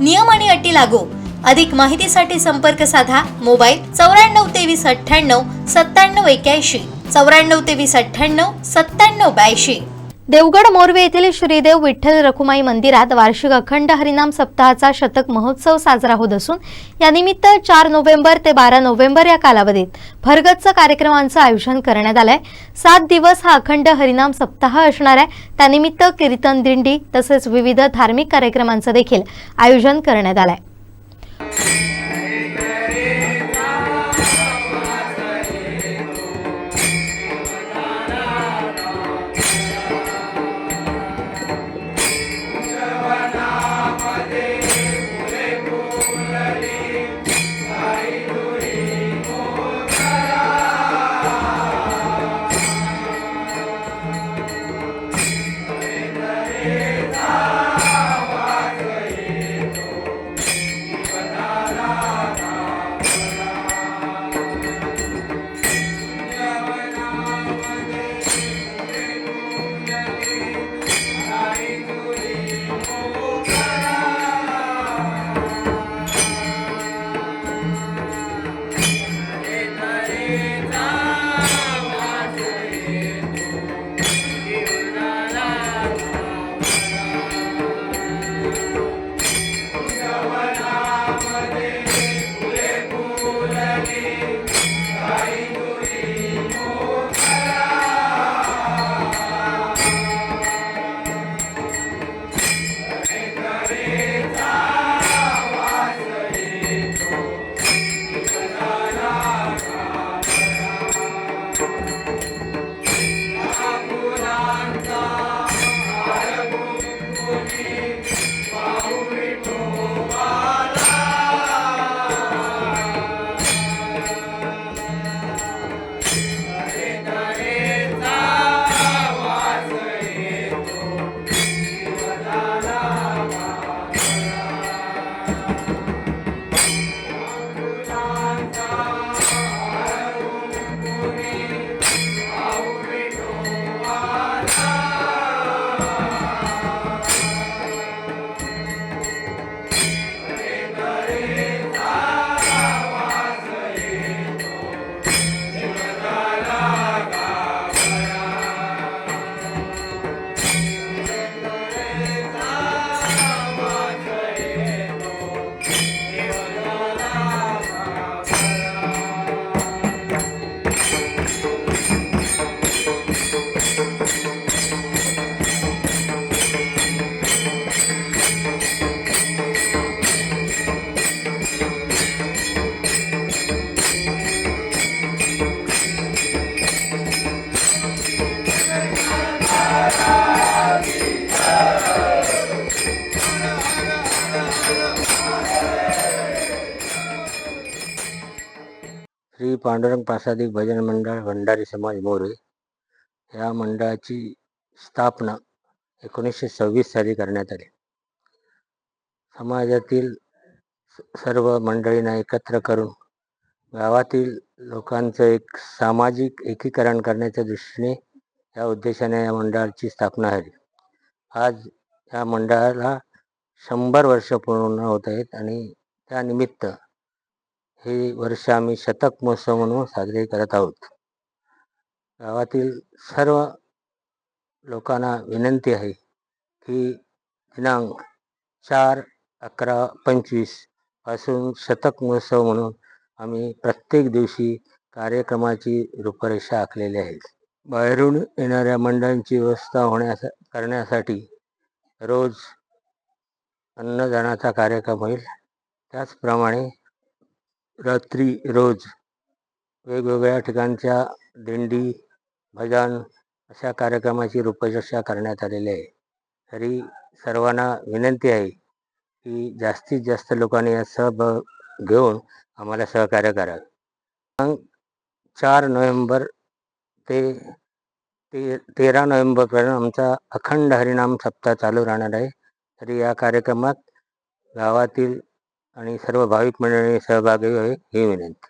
नियम आणि अटी लागू. अधिक माहितीसाठी संपर्क साधा मोबाईल चौऱ्याण्णव तेवीस अठ्ठ्याण्णव सत्त्याण्णव एक्याऐंशी. चौऱ्याण्णव तेवीस अठ्ठ्याण्णव सत्त्याण्णव ब्याऐंशी. देवगड मोरवे येथील श्रीदेव विठ्ठल रखुमाई मंदिरात वार्षिक अखंड हरिनाम सप्ताहाचा शतक महोत्सव साजरा होत असून यानिमित्त चार नोव्हेंबर ते बारा नोव्हेंबर या कालावधीत भरगच्च कार्यक्रमांचं आयोजन करण्यात आलंय. सात दिवस हा अखंड हरिनाम सप्ताह असणार आहे. त्यानिमित्त कीर्तन दिंडी तसेच विविध धार्मिक कार्यक्रमांचं देखील आयोजन करण्यात आलंय. श्री पांडुरंग प्रासादिक भजन मंडळ भंडारी समाज मोरे या मंडळाची स्थापना एकोणीसशे सव्वीस साली करण्यात आली. समाजातील सर्व मंडळींना एकत्र करून गावातील लोकांचं एक सामाजिक एकीकरण करण्याच्या दृष्टीने या उद्देशाने या मंडळाची स्थापना झाली. आज या मंडळाला शंभर वर्ष पूर्ण होत आहेत आणि त्यानिमित्त हे वर्ष आम्ही शतक महोत्सव म्हणून साजरे करत आहोत. गावातील सर्व लोकांना विनंती आहे की दिनांक चार अकरा पंचवीसपासून शतक महोत्सव म्हणून आम्ही प्रत्येक दिवशी कार्यक्रमाची रूपरेषा आखलेली आहे. बाहेरून येणाऱ्या मंडळांची व्यवस्था होण्यास करण्यासाठी रोज अन्नदानाचा कार्यक्रम होईल. त्याचप्रमाणे रात्री रोज वेगवेगळ्या ठिकाणच्या दिंडी भजन अशा कार्यक्रमाची रूपचर्षा करण्यात आलेली आहे. तरी सर्वांना विनंती आहे की जास्तीत जास्त लोकांनी या सहभाग घेऊन आम्हाला सहकार्य करावे. मग चार नोव्हेंबर ते ते तेरा नोव्हेंबरपर्यंत आमचा अखंड हरिनाम सप्ताह चालू राहणार आहे. तरी या कार्यक्रमात गावातील आणि सर्व भाविक मंडळी सहभागी हे ही विनंती.